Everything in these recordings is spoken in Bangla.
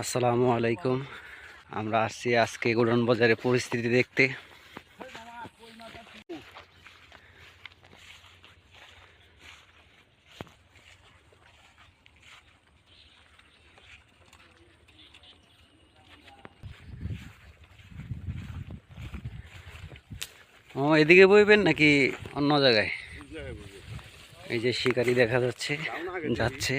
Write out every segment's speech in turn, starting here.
আসসালামু আলাইকুম। আমরা আসছি আজকে গোডাউন বাজারে পরিস্থিতি দেখতে। ও এদিকে বইবেন নাকি অন্য জায়গায়? এই যে শিকারি দেখা যাচ্ছে যাচ্ছে।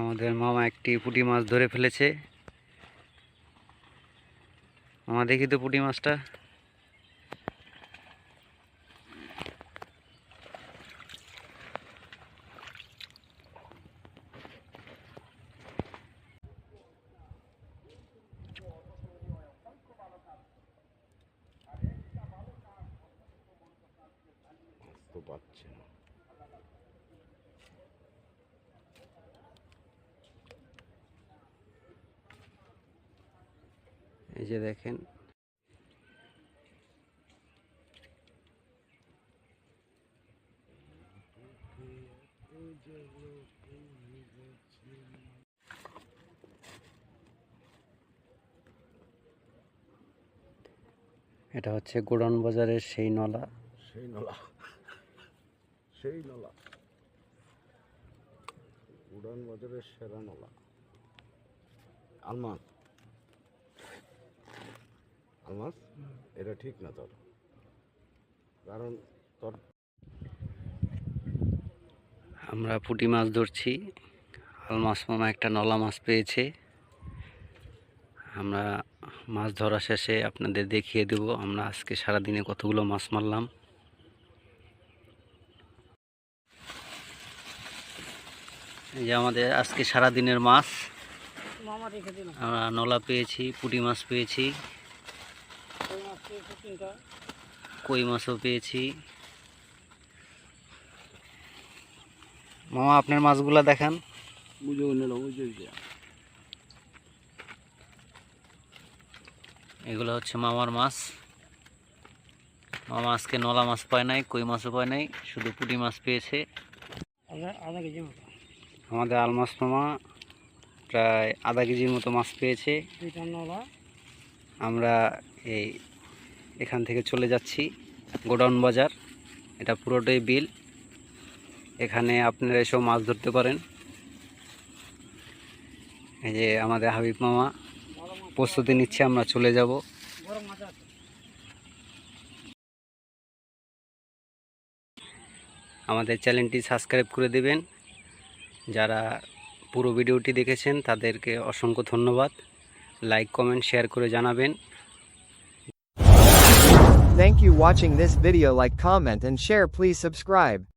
আমাদের মামা একটি পুঁটি মাছ ধরে ফেলেছে। মামা দেখি তো পুঁটি মাছটা। এই যে দেখেন। এটা হচ্ছে গোডাউন বাজারের সেই নলা। সেই নলা। সেই নলা। উড়ান বাজারের সেরা নলা। আলমাস আলমাস এটা ঠিক না তোর। কারণ তোর আমরা পুঁটি মাছ ধরছি। আলমাস মামা একটা নলা মাছ পেয়েছে। আমরা মাছ ধরা শেষে আপনাদের দেখিয়ে দেব। আমরা আজকে সারাদিনে কতগুলো মাছ মারলাম। এই যে আমাদের আজকে সারাদিনের মাছ। মামা রেখে দিলাম। আমরা নলা পেয়েছি পুঁটি মাছ পেয়েছি ওই মাছ পেয়েছে তিনটা কই মাছও পেয়েছি। মামা আপনার মাছগুলা দেখান। বুঝে এগুলো হচ্ছে মামার মাছ। মামা আজকে নলা মাছ পায় নাই কই মাছও পায় নাই শুধু পুঁটি মাছ পেয়েছে। আমাদের আলমাস মামা প্রায় আধা কেজির মতো মাছ পেয়েছে। আমরা এই এখান থেকে চলে যাচ্ছি গোডাউন বাজার। এটা পুরোটাই বিল। এখানে আপনারা এসেও মাছ ধরতে পারেন। এই যে আমাদের হাবিব মামা, প্রস্তুতি নিচ্ছে, আমরা চলে যাব। আমাদের চ্যানেলটি সাবস্ক্রাইব করে দেবেন। যারা পুরো ভিডিওটি দেখেছেন, তাদেরকে অসংখ্য ধন্যবাদ। লাইক, কমেন্ট, শেয়ার করে জানাবেন। Thank you watching this video like comment and share please subscribe.